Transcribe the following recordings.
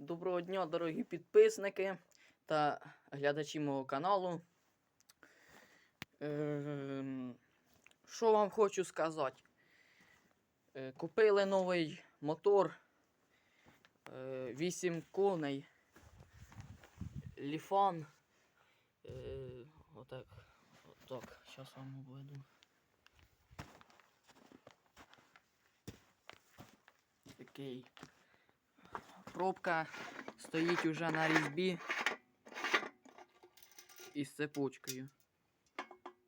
Доброго дня, дорогі підписники та глядачі мого каналу. Ем, Що вам хочу сказати? Е, Купили новий мотор 8 коней. Ліфан. Е, Отак. Отак. Зараз вам обведу. Такий пробка стоїть уже на різьбі із цепочкою.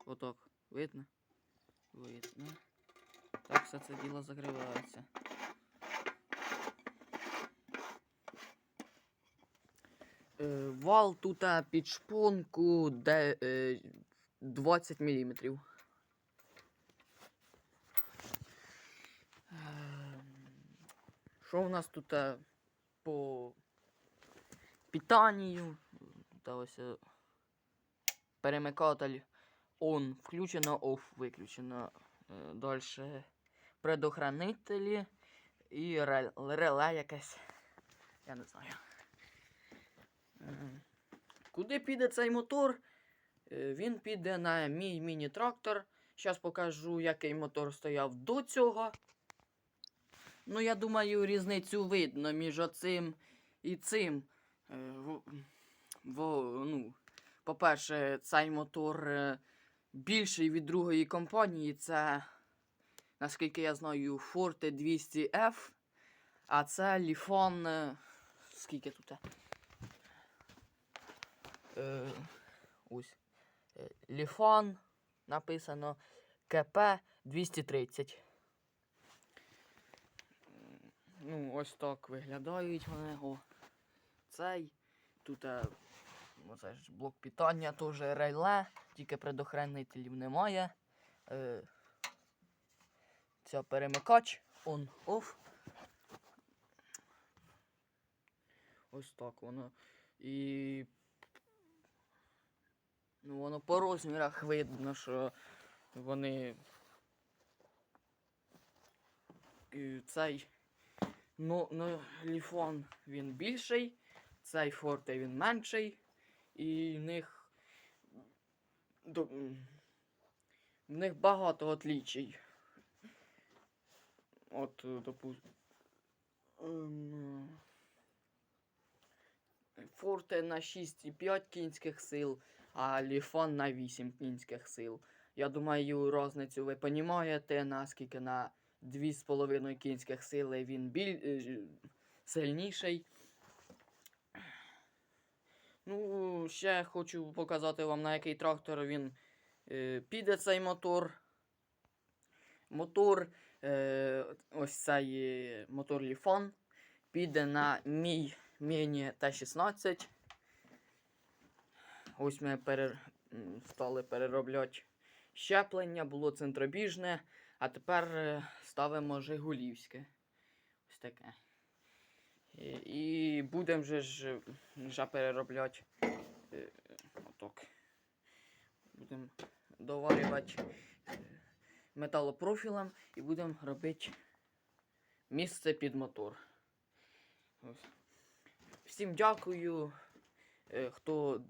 Отак. Видно? Видно. Так все це діло закривається. Е, Вал тут під шпонку де, е, 20 мм. Що у нас тут по питанню? Та е, перемикатель on включено, off виключено. Далі предохранителі і реле, реле якесь. Я не знаю. Куди піде цей мотор? Е, Він піде на мій міні-трактор. Зараз покажу, який мотор стояв до цього. Ну, я думаю, різницю видно між оцим і цим. Е, во- ну, по-перше, цей мотор е, більший від другої компанії. Це, наскільки я знаю, Forte 200F. А це Lifan. е, Скільки тут? Е, ось. Lifan написано КП 230. Ну, ось так виглядають вони. О. Цей. Тут е, оце ж блок питання, теж реле, тільки предохранителів немає. Е, це перемикач on-off. Ось так воно. І. Ну, воно по розмірах видно, що вони. Цей Ну, ну, ліфон він більший, цей форте він менший, і в них. В них багато отлічій. От, допустим. Форте на 6,5 кінських сил, а ліфон на 8 кінських сил. Я думаю, різницю ви розумієте, наскільки на 2,5 кінських сили він біль... е, сильніший. Ну, ще хочу показати вам, на який трактор він е, піде цей мотор. Мотор, е, ось цей е, мотор Ліфон, піде на мій міні Т-16. Ось ми пере... стали переробляти щеплення, було центробіжне. А тепер е, ставимо Жигулівське. Ось таке. І, будемо вже ж вже переробляти е, отак. Будемо доварювати е, металопрофілем і будемо робити місце під мотор. Ось. Всім дякую, е, хто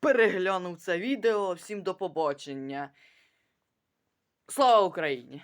переглянув це відео. Всім до побачення. Слава Україні!